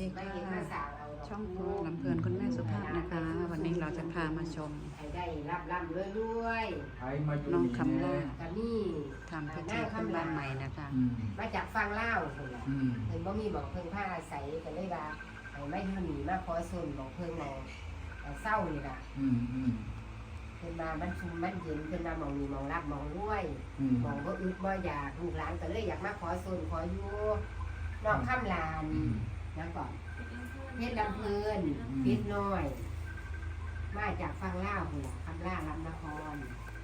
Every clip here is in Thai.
ดีไม่ค่ะเห็นมาสาวเอาดกช่องครัวลำเพลินคุณแม่สุภาพนะคะ วันนี้เราจะพามาชม ให้ได้รับร่ำรวยรวยใครมาอยู่น้องนี่คำล่าแน่ก็นี่ทำพิธีขึ้นบ้านใหม่นะคะอืมมาจากฟังเล่าวคนละอืมเพิ่นบ่มีหมองเพิ่งผ้าอาศัยก็เลยว่าให้มาอยู่นี่มาขอส่วนหมองเพิ่งหมองเอ่อเศร้านี่ล่ะอืมอืมเพิ่นมามันชุมมันเย็นเพิ่นมาหมองนี่หมองรับหมองรวยอืมหมองบ่อึดบ่อยากลูกหลานก็เลยอยากมาขอส่วนขออยู่นอกค่ำลาน อืมนะก่อนเพชรลำเพลินอืมเพชรน้อย มาจากฟังเล่าวคนละคำล่าลำนคร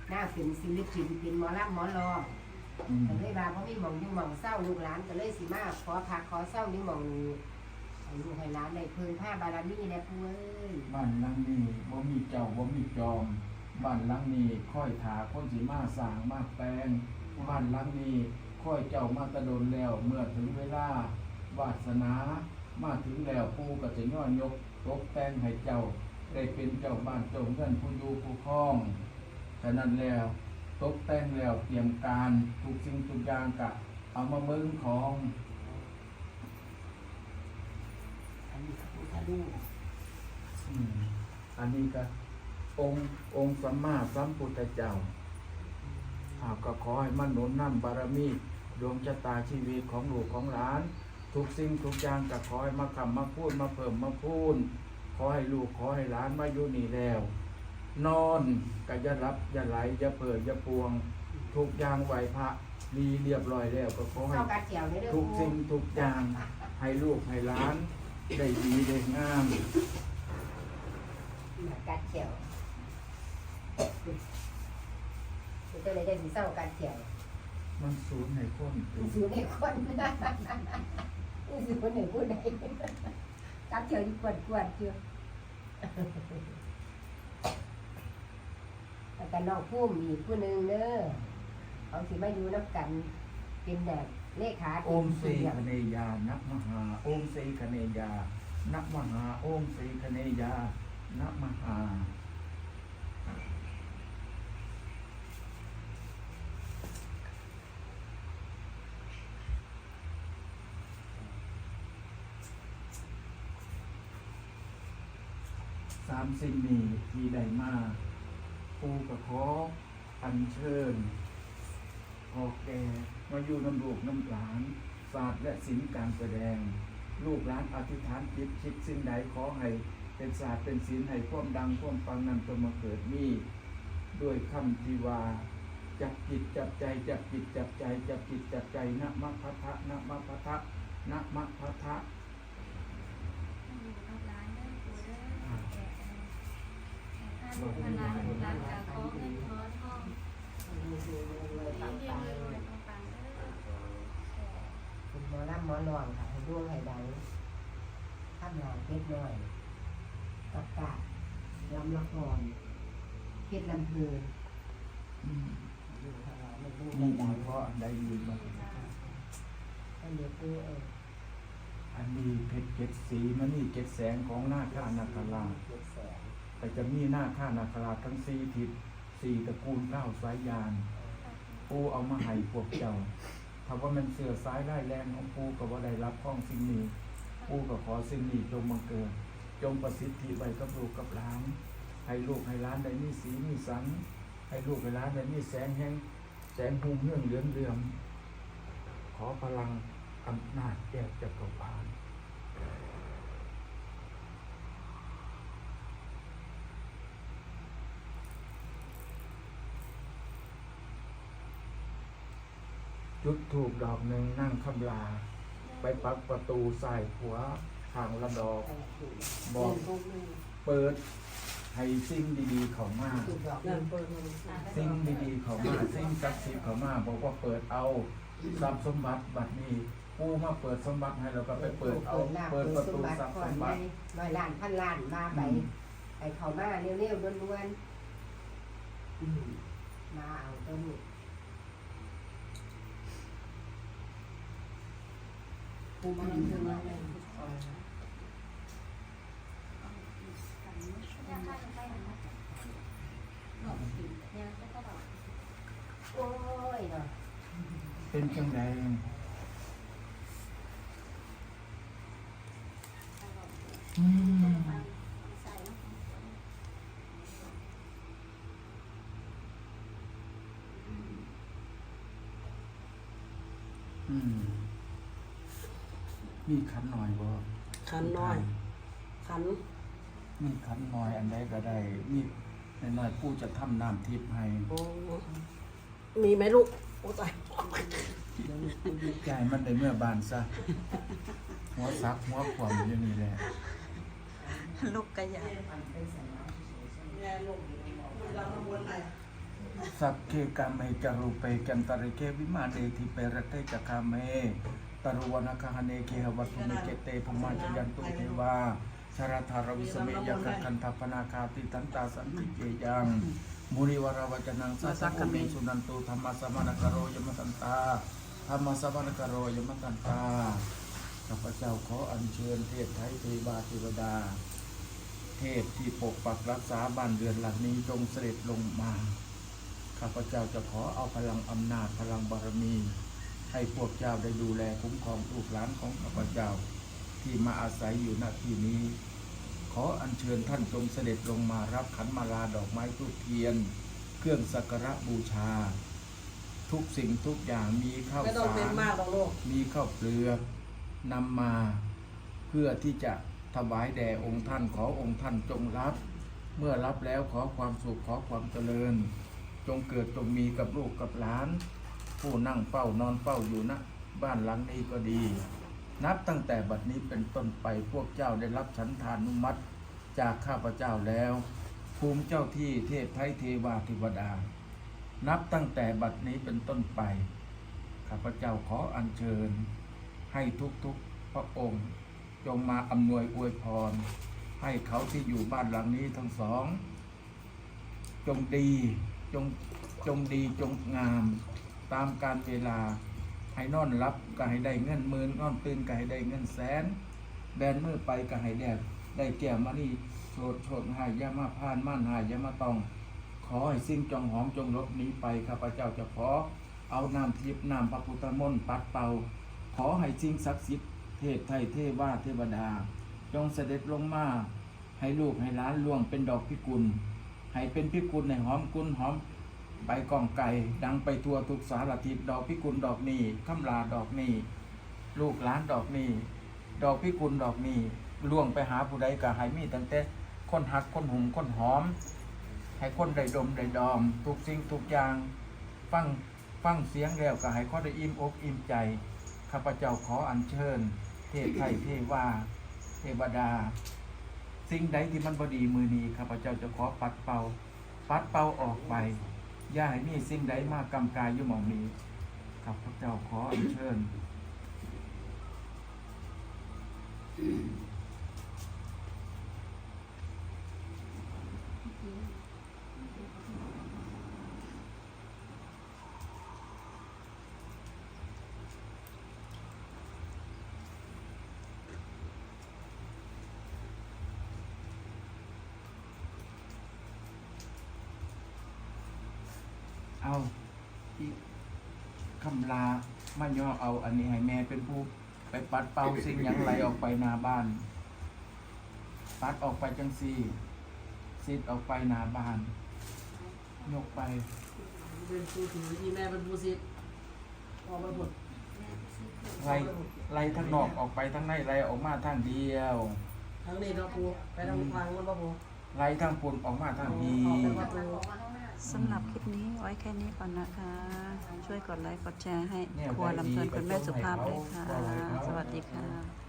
หน้าเป็นศิลปินเป็นหมอลำหมอรองอืมก็เลยว่าเพราะมีหมองอยู่หมองเศร้าลูกหลานก็เลยสิมาขอพักขอเศร้าอยู่หมองนี้ให้ลูกให้หลานได้เพิ่งผ้าบารมีนะผู้เอ้ยบ้านหลังนี้บ่มีเจ้าบ่มีจอม บ้านหลังนี้ค่อยถาคนสิมาสร้างมาแปลง บ้านหลังนี้ค่อยเจ้ามาตะดนแล้วเมื่อถึงเวลาวาสนา มาถึงแล้วปูก็จะย้อนยกตกแต่งให้เจ้า ได้เป็นเจ้าบ้านเจ้าเงินผู้อยู่ผู้ครองฉะนั้นแล้วตกแต่งแล้วเตรียมการทุกสิ่งทุกอย่างกะเอามาเมืองของอันนี้พระพุทธรูปอันนี้ก็องค์องค์สัมมาสัมพุทธเจ้าอาก็ขอให้มันหนุนนำบารมีดวงชะตาชีวิตของลูกของหลาน ทุกสิ่งทุกอย่างก็ขอให้มาคำมาพูดมาเพิ่มมาพูดขอให้ลูกขอให้หลานมาอยู่นี่แล้ว นอนก็อย่ารับอย่าไหลอย่าเปิดอย่าปวง ทุกอย่างไหวพระดีเรียบร้อยแล้วก็ขอให้เข้ากัดเจียวนี่เด้อทุกผู้สิ่งทุกอย่างให้ลูกให้หลานได้ดีได้งามกัดเจียวจะเลยได้สิเศร้ากัดเจียวมันสูญให้คนถึงสูในคน นี่สูในผู้ใดกัดเจียวที่กวนกวนๆเจียวแล้วก็น้องพุ่มอีกผู้หนึ่งเด้อเขาสิมาอยู่นับกันเป็นแบบเลขาโอมสีคเนยานักมหาโอมสีคเนยานักมหาโอมสีคเนยานักมหา สามสิ่งนี้ที่ได้มาปูกระขออัญเชิญพอแกมาอยู่น้ำลูกน้ำหลาน ศาสตร์และศิลป์การแสดง ลูกหลานอธิษฐานจิตคิดสิ่งใดขอให้เป็นศาสตร์เป็นศิลป์ให้ความดังความฟังนั้นจงมาเกิดมีด้วยคำที่ว่าจับจิตจับใจจับจิตจับใจจับจิตจับใจนะมะพะทะนะมะพะทะนะมะพะทะ ลูกหลานลูกหลานจะขอเงินขอทองเรียนปังเรียนรวยๆปังๆเด้อเป็นหมอลำหมอลองค่ะให้ดวงให้ดังทำงานเพชรน้อยกับกาดลำละครเพชรลำเพลินอืมอยู่ทางเราไม่รู้นี่ดังเพราะอันใดอยู่บ้าอันนี้คือเอออันนี้เพชรเจ็ดสีมันนี่เจ็ดแสงของหน้าข้านาคราช แต่จะมีหน้าข้านาคราชทั้งสี่ทิศสี่ตระกูลเก้าสายยานปูเอามาให้พวกเจ้าถ้าว่ามันเสือสายไล่แรงของปูก็ว่าได้รับข้องสิ่งนี้ปูก็ขอสิ่งนี้จงมาเกิด จงประสิทธิไว้กับลูกกับหลาน ให้ลูกให้หลานได้มีสีมีสัน ให้ลูกให้หลานได้มีแสงแห่งแสงหุ่งเรื่องเหลืองเรืองขอพลังอำนาจแยกจักรวาล จุดถูกดอกหนึ่งนั่งคำลา ไปปักประตูใส่หัวทางละดอก บอกเปิดให้สิ่งดีๆเข้ามาถูกดอกเงินเปิดสิ่งดีๆเข้ามาสิ่งศักดิ์สิทธิ์เข้ามาบอกว่าเปิดเอาทรัพย์สมบัติบัดนี้ผู้มาเปิดสมบัติให้เราก็ไปเปิดเอาเปิเปิดดปประระตูตูททรัรัพพย์ย์สสมมบับัติติร้อยล้านพันล้านมาไปไปเขามาเร็วๆล้วนๆมาเอาต้นปูมัน เลย เนี่ยข้าจะไปนะคะเนี่ยก็ต้องบอก โอ้ยเนาะ เป็นจังใด อืม ม มีขันหน่อยบ่ขันน้อย ขัน มีขันหน่อยอันใดก็ได้มีน้อยๆผู้จะทำน้ำทิพย์ให้โอ้มีไหมลูก โอ้ตายใจายมันได้เมื่อบานซะหัวซักหัวขวามอยู่นี่แหละลูกกระยาเราขบวนอะไรสัพเคกามเมจารุเปกันตริเควิมาเดทิเปรเตจักคาเม ตรุวนาคาเนเคหวัตุเมเกเตภมาจยันตุเทวาชารธารวิสเมยกัคันทัพนาคาติตันตาสันติเกยังมุริวราวจนังสัสสะเมสุนันตุธรรมสมานกโรยมตันตาธรรมสมานกโรยมตันตาข้าพเจ้าขออัญเชิญเทพไทยเทวาเทวดา เทพที่ปกปักรักษาบ้านเรือนหลังนี้จงเสด็จลงมา ข้าพเจ้าจะขอเอาพลังอำนาจพลังบารมี ให้พวกเจ้าได้ดูแลคุ้มครองลูกหลานของข้าพเจ้า ที่มาอาศัยอยู่ณที่นี้ ขออัญเชิญท่านจงเสด็จลงมารับขันมาลาดอกไม้ทูกเทียน เครื่องสักการะบูชา ทุกสิ่งทุกอย่างมีข้าวไม่ต้องสาเป็นรมากหรอกลูกมีข้าวเปลือกนำมา เพื่อที่จะถวายแด่องค์ท่านขอองค์ท่านจงรับ เมื่อรับแล้วขอความสุขขอความเจริญ จงเกิดจงมีกับลูกกับหลาน ผู้นั่งเฝ้านอนเฝ้าอยู่ณบ้านหลังนี้ก็ดี นับตั้งแต่บัดนี้เป็นต้นไปพวกเจ้าได้รับฉันทานุมัติจากข้าพเจ้าแล้ว ภูมิเจ้าที่เทพไทยเทวาเทวดา นับตั้งแต่บัดนี้เป็นต้นไป ข้าพเจ้าขออัญเชิญ ให้ทุกๆพระองค์ จงมาอำนวยอวยพร ให้เขาที่อยู่บ้านหลังนี้ทั้งสอง จงดีจงจงดีจงงาม ตามการเวลาให้นอนรับก็ให้ได้เงินหมื่นนอนตื่นก็ให้ได้เงินแสน แบนมือไปก็ให้แดดได้แก้วมานี่โชดโชดหายยามาพานม่านหายยามาตอง ขอให้สิ่งจองหอมจงลบหนี้ไปข้าพเจ้าจะขอเอาน้ำทิพน้ำพระพุทธมนต์ปัดเป่า ขอให้สิ่งศักดิ์สิทธิ์เทพไทยเทวาเทวดา จงเสด็จลงมา ให้ลูกให้ล้านล่วงเป็นดอกพิกุล ให้เป็นพิกุลในหอมกุลหอม ใบกองไก่ดังไปทั่วทุกสารทิศดอกพิกุลดอกนี้คำลาดอกนี้ลูกหลานดอกนี้ดอกพิกุลดอกนี้ล่วงไปหาผู้ใดก็ให้มีตั้งแต่คนหักคนหุมคนหอม ให้คนได้ดมได้ดอม ทุกสิ่งทุกอย่าง ฟังฟังเสียงแล้วก็ให้เขาได้อิ่มอกอิ่มใจข้าพเจ้าขออัญเชิญ เทพไทยเทวาเทวดา สิ่งใดที่มันบดีมือนีข้าพเจ้าจะขอปัดเป่าปัดเป่าออกไป อย่าให้มีสิ่งใดมากำกายอยู่หมองนี้ข้าพเจ้าขออัญเชิญ เอาอีกคำลามาย่อเอาอันนี้ให้แม่เป็นผู้ ไปปัดเป่าสิ่งหยังไหลออกไปหน้าบ้าน ปัดออกไปจังสี่ซิดออกไปหน้าบ้าน ยกไปเป็นผู้ถือที่แม่เป็นผู้ซิดออกมาหมดไล่ไล่ทั้งนอกออกไปทั้งในไล่ออกมาทางเดียว ทั้งนี้เนาะปูไปทางทางมันบ่ปูไล่ทั้งปุ่นออกมาทางนี้ออกไปประตู สำหรับคลิปนี้ไว้แค่นี้ก่อนนะคะ ช่วยกดไลค์กดแชร์ให้ครัวลำเพลินคุณแม่สุภาพด้วยค่ะ สวัสดีค่ะ